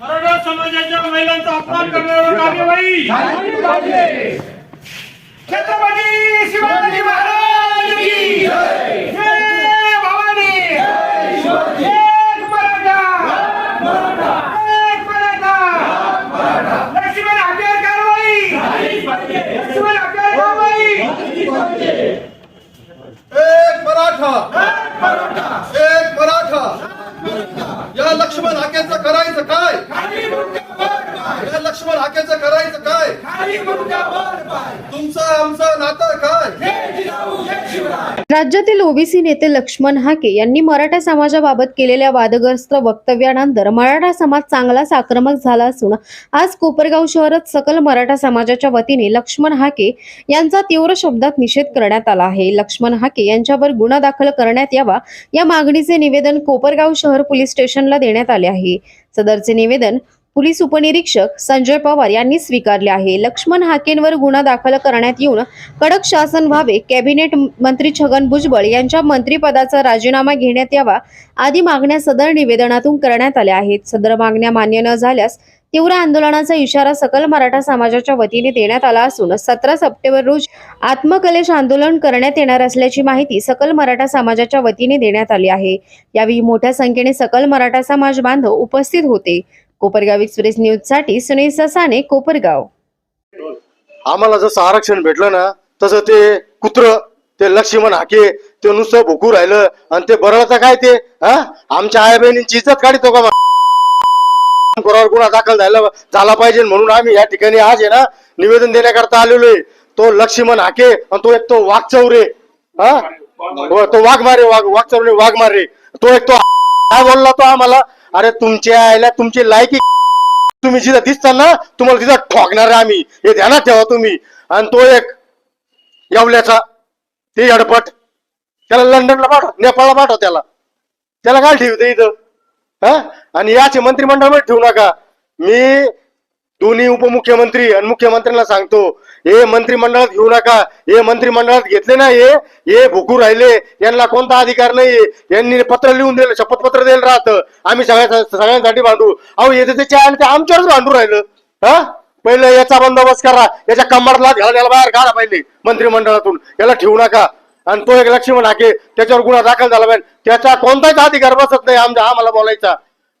मराठा समाजाच्या महिलांचा अपमान करण्यावर कार्यवाही छत्रपती शिवाजी महाराज की जय भवानी एक मराठा एक मराठा लक्ष्मण हत्यार कारवाई लक्ष्मण हत्यार कारवाई एक मराठा एक मराठा या लक्ष्मण हाकेचं करायचं काय या हाकेचं करायचं काय? तुमचं आमचं नातं काय? राज्यातील ओबीसी नेते लक्ष्मण हाके यांनी मराठा समाजाबाबत केलेल्या वादग्रस्त वक्तव्यानंतर मराठा समाज चांगलाच आक्रमक झाला असून आज कोपरगाव शहरात सकल मराठा समाजाच्या वतीने लक्ष्मण हाके यांचा तीव्र शब्दात निषेध करण्यात आला आहे. लक्ष्मण हाके यांच्यावर गुन्हा दाखल करण्यात यावा या मागणीचे निवेदन कोपरगाव शहर पोलीस स्टेशनला देण्यात आले आहे. सदरचे निवेदन पोलीस उपनिरीक्षक संजय पवार यांनी स्वीकारले आहे. लक्ष्मण हाकेंवर गुन्हा दाखल करण्यात येऊन कडक शासन व्हावे कॅबिनेट मंत्री छगन भुजबळ यांच्या मंत्रिपदाचा राजीनामा घेण्यात यावा आदी मागण्या सदर निवेदनातून करण्यात आल्या आहेत. सदर मागण्या मान्य न झाल्यास तीव्र आंदोलनाचा इशारा सकल मराठा समाजाच्या वतीने देण्यात आला असून सतरा सप्टेंबर रोज आत्मकलेश आंदोलन करण्यात येणार असल्याची माहिती सकल मराठा समाजाच्या वतीने देण्यात आली आहे. यावेळी मोठ्या संख्येने सकल मराठा समाज बांधव उपस्थित होते. कोपरगाव एक्सप्रेस न्यूजसाठी सुनील ससाने कोपरगाव. आम्हाला जसं आरक्षण भेटलं ना तसं ते कुत्र ते लक्ष्मण हाके ते नुसतं भुकू राहिलं. आणि ते बरळचं काय ते? हा? आमच्या आई बहिणींची इज्जत काढितो का कोणावर गुन्हा दाखल झाला झाला पाहिजे म्हणून आम्ही या ठिकाणी आज आहे ना निवेदन देण्याकरता आलेलो आहे. तो लक्ष्मण हाके आणि तो एक तो वाघचौरे. हा? तो वाघ मारे वाघ वाघचौरे वाघ मारे तो एक तो काय बोलला तो आम्हाला. अरे तुमच्या आईला तुमची लायकी तुम्ही जिथं दिसताना तुम्हाला तिथं ठोकणार आम्ही. हे ध्यानात ठेवा तुम्ही. आणि तो एक येवल्याचा ते अडपट त्याला लंडनला पाठव नेपाळला पाठव त्याला. त्याला काय ठेवते इथं? हा? आणि याचे मंत्रिमंडळामध्ये ठेवू नका. मी दोन्ही उपमुख्यमंत्री आणि मुख्यमंत्र्यांना सांगतो हे मंत्रिमंडळात घेऊ नका हे मंत्रिमंडळात घेतले ना हे हे भुकू राहिले यांना कोणता अधिकार नाही यांनी पत्र लिहून दिलं शपथपत्र द्यायला राहतं आम्ही सगळ्या सगळ्यांसाठी भांडू अहो येते त्याच्या आणि ते आमच्यावरच भांडू राहिलं हा? पहिलं याचा बंदोबस्त करा याच्या कंबरला घाला त्याला बाहेर काढा पहिले मंत्रिमंडळातून याला ठेवू नका आणि तो एक लक्ष्मण हाके त्याच्यावर गुन्हा दाखल झाला पाहिजे त्याचा कोणताच अधिकार बसत नाही आमच्या आम्हाला बोलायचा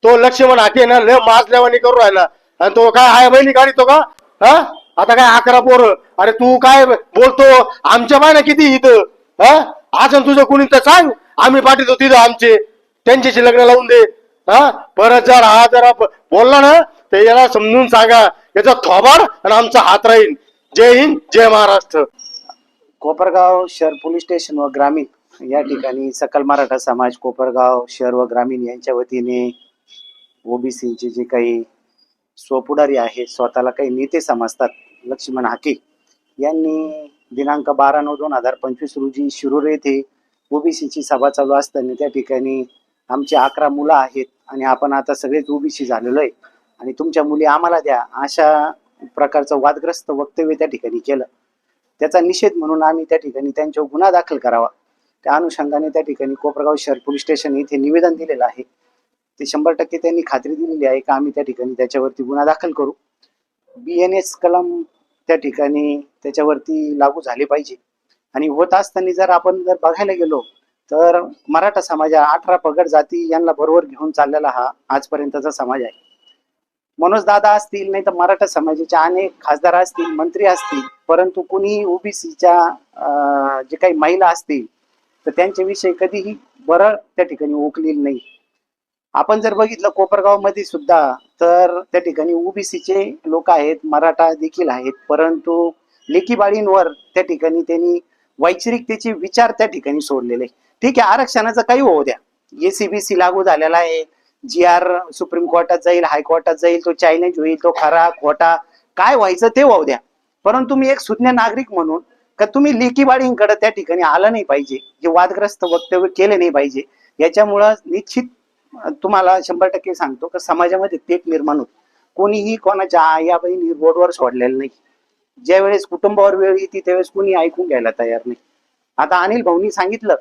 तो लक्ष्मण हाके ना लय माजल्यावानी करू राहिला आणि तो काय आहे बहिणी तो का? हा आता काय अकरा पोर? अरे तू काय बोलतो? आमच्या बाय ना किती इथं? हा आज तुझं कुणी तर सांग. आम्ही पाठवतो तिथं आमचे. त्यांच्याशी लग्न लावून दे. हा परत जर हा जरा. बोलला ना तर याला समजून सांगा. याचा थोबाड आणि आमचा हात राहील. जय हिंद जय महाराष्ट्र. कोपरगाव शहर पोलीस स्टेशन व ग्रामीण. या ठिकाणी सकल मराठा समाज कोपरगाव शहर व ग्रामीण यांच्या वतीने ओबीसीचे जे काही स्वपुढारी आहे स्वतःला काही नेते समजतात. लक्ष्मण हाके यांनी दिनांक बारा नऊ दोन हजार पंचवीस रोजी शिरूर येथे ओबीसीची सभा चालू असताना त्या ठिकाणी आमची अकरा मुलं आहेत आणि आपण आता सगळेच ओबीसी झालेलो आहे. आणि तुमच्या मुली आम्हाला द्या अशा प्रकारचं वादग्रस्त वक्तव्य त्या ठिकाणी केलं. त्याचा निषेध म्हणून आम्ही त्या ठिकाणी त्यांच्यावर गुन्हा दाखल करावा. त्या अनुषंगाने त्या ठिकाणी कोपरगाव शहर पोलीस स्टेशन येथे निवेदन दिलेलं आहे. ते शंभर टक्के त्यांनी खात्री दिलेली आहे का आम्ही त्या ठिकाणी त्याच्यावरती गुन्हा दाखल करू. बी एन एस कलम त्या ठिकाणी त्याच्यावरती लागू झाले पाहिजे. आणि होत असताना जर आपण जर बघायला गेलो तर मराठा समाज हा अठरा पगड जाती यांना बरोबर घेऊन चाललेला हा आजपर्यंतचा समाज आहे. मनोज दादा असतील नाही तर मराठा समाजाचे अनेक खासदार असतील मंत्री असतील परंतु कुणीही ओबीसीच्या जे काही महिला असतील तर त्यांच्याविषयी कधीही बरं त्या ठिकाणी ओकलेली नाही. आपण जर बघितलं कोपरगावमध्ये सुद्धा तर त्या ठिकाणी ओबीसीचे लोक आहेत मराठा देखील आहेत. परंतु लेखीबाळींवर त्या ठिकाणी त्यांनी वैचारिकतेचे विचार त्या ठिकाणी सोडलेले. ठीक आहे आरक्षणाचं काही होऊ द्या. एसीबीसी लागू झालेला आहे. जी आर सुप्रीम कोर्टात जाईल हायकोर्टात जाईल तो चॅलेंज होईल तो खरा खोटा काय व्हायचं ते वाहू द्या. परंतु मी एक सुज्ञ नागरिक म्हणून का तुम्ही लेकीबाळींकडे त्या ठिकाणी आलं नाही पाहिजे. जे वादग्रस्त वक्तव्य केले नाही पाहिजे. याच्यामुळं निश्चित तुम्हाला शंभर टक्के सांगतो का समाजामध्ये तेट निर्माण होत. कोणीही कोणाच्या आया बहिणी रोडवर सोडलेलं नाही. ज्या वेळेस कुटुंबावर वेळ येते त्यावेळेस कोणी ऐकून घ्यायला तयार नाही. आता अनिल भाऊनी सांगितलं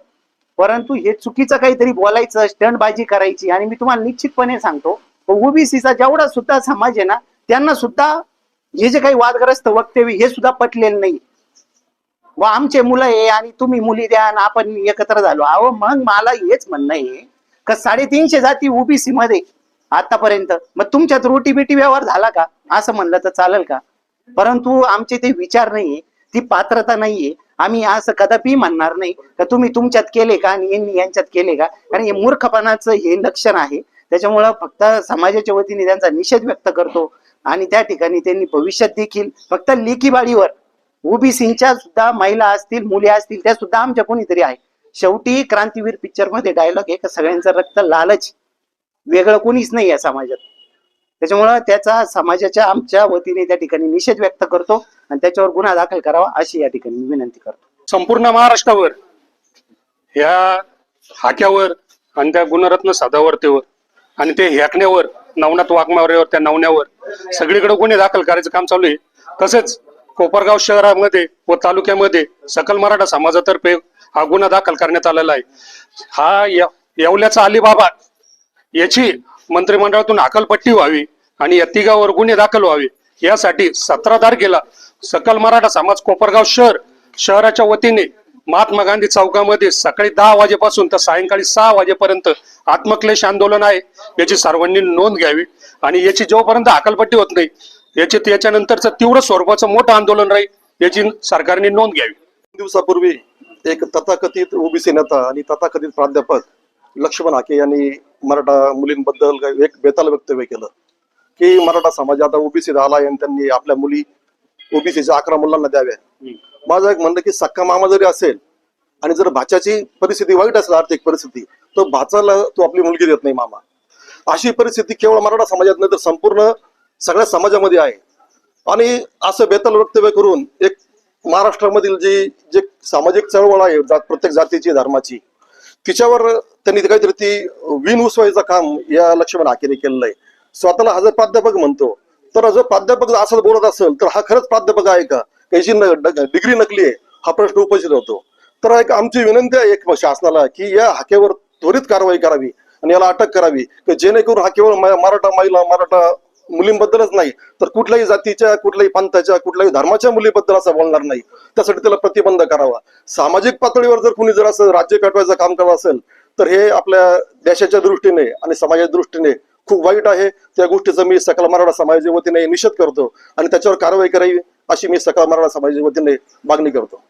परंतु हे चुकीचं काहीतरी बोलायचं स्टंटबाजी करायची आणि मी तुम्हाला निश्चितपणे सांगतो ओबीसीचा जेवढा सुद्धा समाज आहे ना त्यांना सुद्धा हे जे काही वादग्रस्त वक्तव्य हे सुद्धा पटलेलं नाही. व आमचे मुलं आहे आणि तुम्ही मुली द्या आणि आपण एकत्र झालो. अहो मग मला हेच म्हणणं आहे का साडेतीनशे जाती ओबीसी मध्ये आतापर्यंत. मग तुमच्यात रोटी बिटी व्यवहार झाला का? असं म्हणलं तर चालेल का? परंतु आमचे ते विचार नाहीये ती पात्रता नाहीये. आम्ही असं कदापि म्हणणार नाही का तुम्ही तुमच्यात केले का आणि यांनी यांच्यात केले का? कारण हे मूर्खपणाचं हे लक्षण आहे. त्याच्यामुळं फक्त समाजाच्या वतीने त्यांचा निषेध व्यक्त करतो आणि त्या ठिकाणी त्यांनी भविष्यात देखील फक्त लेखीबाडीवर ओबीसीच्या सुद्धा महिला असतील मुली असतील त्या सुद्धा आमच्या कोणीतरी आहे. शेवटी क्रांतीवीर पिक्चरमध्ये डायलॉग आहे का सगळ्यांचं रक्त लालच वेगळं कोणीच नाही या समाजात. त्याच्यामुळं त्याचा समाजाच्या आमच्या वतीने त्या ठिकाणी निषेध व्यक्त करतो आणि त्याच्यावर गुन्हा दाखल करावा अशी या ठिकाणी मी विनंती करतो. संपूर्ण महाराष्ट्रावर ह्या हाक्यावर आणि त्या गुणरत्न साधावर्तेवर आणि ते ह्याकण्यावर नवनाथ वाघमावरेवर त्या नवण्यावर सगळीकडे गुन्हे दाखल करायचं काम चालू आहे. तसेच कोपरगाव शहरामध्ये व तालुक्यामध्ये सकल मराठा समाजातर्फे हा गुन्हा दाखल करण्यात आलेला आहे. हा येवल्याचा अलिबाबा याची मंत्रिमंडळातून अकलपट्टी व्हावी आणि या तिघावर गुन्हे दाखल व्हावे यासाठी सतरा तारखेला सकल मराठा समाज कोपरगाव शहर शहराच्या वतीने महात्मा गांधी चौकामध्ये सकाळी दहा वाजेपासून तर सायंकाळी सहा वाजेपर्यंत आत्मक्लेश आंदोलन आहे. याची सर्वांनी नोंद घ्यावी आणि याची जोपर्यंत अकलपट्टी होत नाही याची त्याच्यानंतरचं तीव्र स्वरूपाचं मोठं आंदोलन राहील याची सरकारने नोंद घ्यावी. दिवसापूर्वी एक तथाकथित ओबीसी नेता आणि तथाकथित प्राध्यापक लक्ष्मण हाके यांनी मराठा मुलींबद्दल एक बेताल वक्तव्य केलं की मराठा समाज आता ओबीसी आला आणि त्यांनी आपल्या मुली ओबीसीच्या अकरा मुलांना द्याव्या माझं एक म्हणणं की सक्का मामा जरी असेल आणि जर भाच्याची परिस्थिती वाईट असेल आर्थिक परिस्थिती तर भाचाला तो आपली मुलगी देत नाही मामा. अशी परिस्थिती केवळ मराठा समाजात नाही तर संपूर्ण सगळ्या समाजामध्ये आहे. आणि असं बेताल वक्तव्य करून एक महाराष्ट्रामधील जी जे सामाजिक चळवळ आहे जात प्रत्येक जातीची धर्माची तिच्यावर त्यांनी काहीतरी ती विन उसवायचं काम या लक्ष्मण हाकेने केलेलं आहे. स्वतःला हजर जर प्राध्यापक म्हणतो तर जर प्राध्यापक जर असं बोलत असेल तर हा खरंच प्राध्यापक आहे का? याची डिग्री नकली आहे हा प्रश्न उपस्थित होतो. तर एक आमची विनंती आहे एक शासनाला की या हाकेवर त्वरित कारवाई करावी आणि याला अटक करावी जेणेकरून हा केवळ मराठा महिला मराठा मुलींबद्दलच नाही तर कुठल्याही जातीच्या कुठल्याही पंथाच्या कुठल्याही धर्माच्या मुलीबद्दल असं बोलणार नाही. त्यासाठी त्याला प्रतिबंध करावा. सामाजिक पातळीवर जर कुणी जर असं राज्य काटवायचं काम करत असेल तर हे आपल्या देशाच्या दृष्टीने आणि समाजाच्या दृष्टीने खूप वाईट आहे. त्या गोष्टीचा मी सकल मराठा समाजाच्या वतीने निषेध करतो आणि त्याच्यावर कारवाई करावी अशी मी सकल मराठा समाजाच्या वतीने मागणी करतो.